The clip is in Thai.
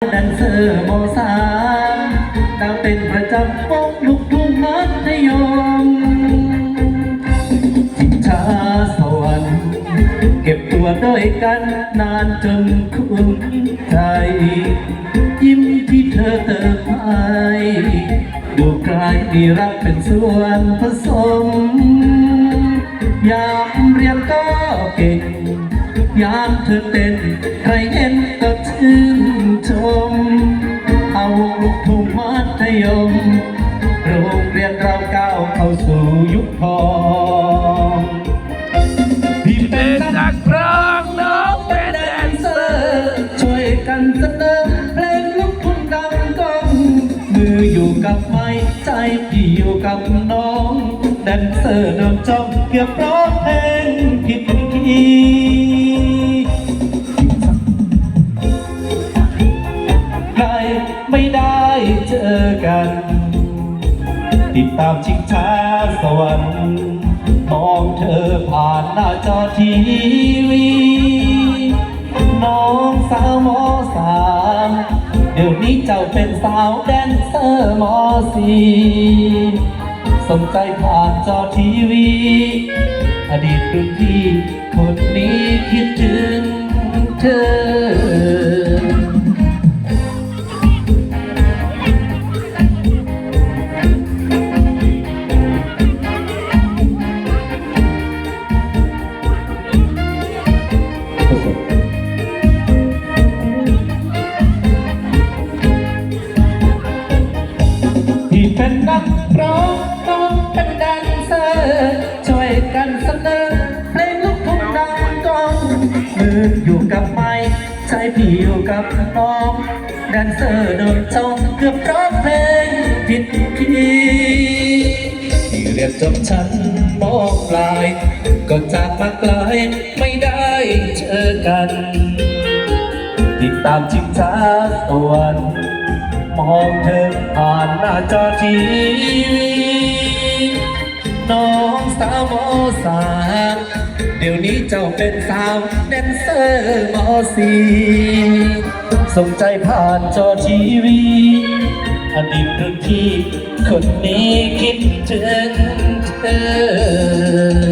แดนเซอร์มสามดาวเป็นประจำวงลูกทุ่งมัธยมทิชาสวรรค์เก็บตัวด้วยกันนานจนคุ้นใจ ยิ้มที่เธอเติมให้ดูกลายมีรักเป็นส่วนผสมยามเรียนก็เก่ง ยามเธอเต้นใครเห็นก็ชื่น ชมเอาลูกทุ่งมัธยม โรงเรียนเราก้าวเข้าสู่ยุคทองพี่เป็นนักร้องน้องเป็นแดนเซอร์ช่วยกันเสนอเพลงลูกทุ่งดังก้องมืออยู่กับไม้ใจพี่อยู่กับน้องแดนเซอร์เดิมจอมเกือบร้องเพลงผิดคีย์ เจอกัน ติดตามชิงช้าสวรรค์มองเธอผ่านหน้าจอทีวี น้องสาวมอสามเดี๋ยวนี้เจ้าเป็นสาวแดนเซอร์มอสีสนใจผ่านจอทีวี อดีตรุ่นพี่คนนี้คิดถึง เป็นนักร้องน้องเป็นแดนเซอร์ช่วยกันเสนอเพลงลูกทุ่งดังกองมืออยู่กับไม้ใจพี่อยู่กับน้องแดนเซอร์โดนจ้องเกือบร้องเพลงผิดคีย์ที่เรียนจบชั้นมปลาย ก็จากมาไกลไม่ได้เจอกันติดตามชิงช้าสวรรค์ มองเธอผ่านหน้าจอทีวีน้องสาวมอสามเดี๋ยวนี้เจ้าเป็นสาวแดนเซอร์มอสีส่งใจผ่านจอทีวีอดีตรุ่นพี่คนนี้คิดถึงเธอ